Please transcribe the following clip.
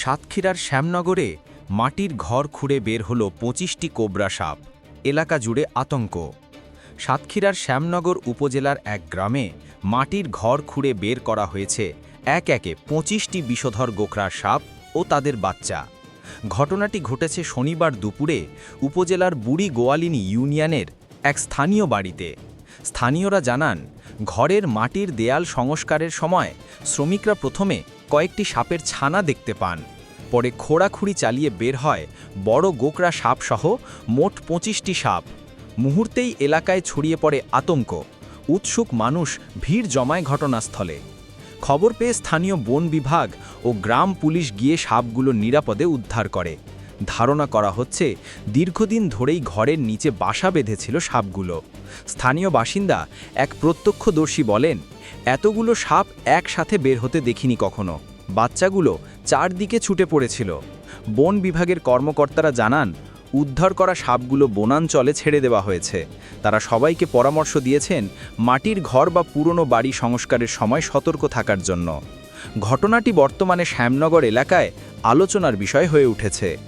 সাতক্ষীরার শ্যামনগরে মাটির ঘর খুঁড়ে বের হলো পঁচিশটি কোবরা সাপ, এলাকা জুড়ে আতঙ্ক। সাতক্ষীরার শ্যামনগর উপজেলার এক গ্রামে মাটির ঘর খুঁড়ে বের করা হয়েছে এক একে পঁচিশটি বিষধর গোখরার সাপ ও তাদের বাচ্চা। ঘটনাটি ঘটেছে শনিবার দুপুরে উপজেলার বুড়ি গোয়ালিনী ইউনিয়নের এক স্থানীয় বাড়িতে। স্থানীয়রা জানান, ঘরের মাটির দেয়াল সংস্কারের সময় শ্রমিকরা প্রথমে কয়েকটি সাপের ছানা দেখতে পান। পরে খোঁড়াখুড়ি চালিয়ে বের হয় বড় গোকরা সাপসহ মোট পঁচিশটি সাপ। মুহূর্তেই এলাকায় ছড়িয়ে পড়ে আতঙ্ক। উৎসুক মানুষ ভিড় জমায় ঘটনাস্থলে। খবর পেয়ে স্থানীয় বন বিভাগ ও গ্রাম পুলিশ গিয়ে সাপগুলো নিরাপদে উদ্ধার করে। ধারণা করা হচ্ছে দীর্ঘদিন ধরেই ঘরের নিচে বাসা বেঁধেছিল সাপগুলো। স্থানীয় বাসিন্দা এক প্রত্যক্ষদর্শী বলেন, এতগুলো সাপ একসাথে বের হতে দেখিনি কখনো। বাচ্চাগুলো চারদিকে ছুটে পড়েছিল। বন বিভাগের কর্মকর্তারা জানান, উদ্ধার করা সাপগুলো বনাঞ্চলে ছেড়ে দেওয়া হয়েছে। তারা সবাইকে পরামর্শ দিয়েছেন মাটির ঘর বা পুরনো বাড়ি সংস্কারের সময় সতর্ক থাকার জন্য। ঘটনাটি বর্তমানে শ্যামনগর এলাকায় আলোচনার বিষয় হয়ে উঠেছে।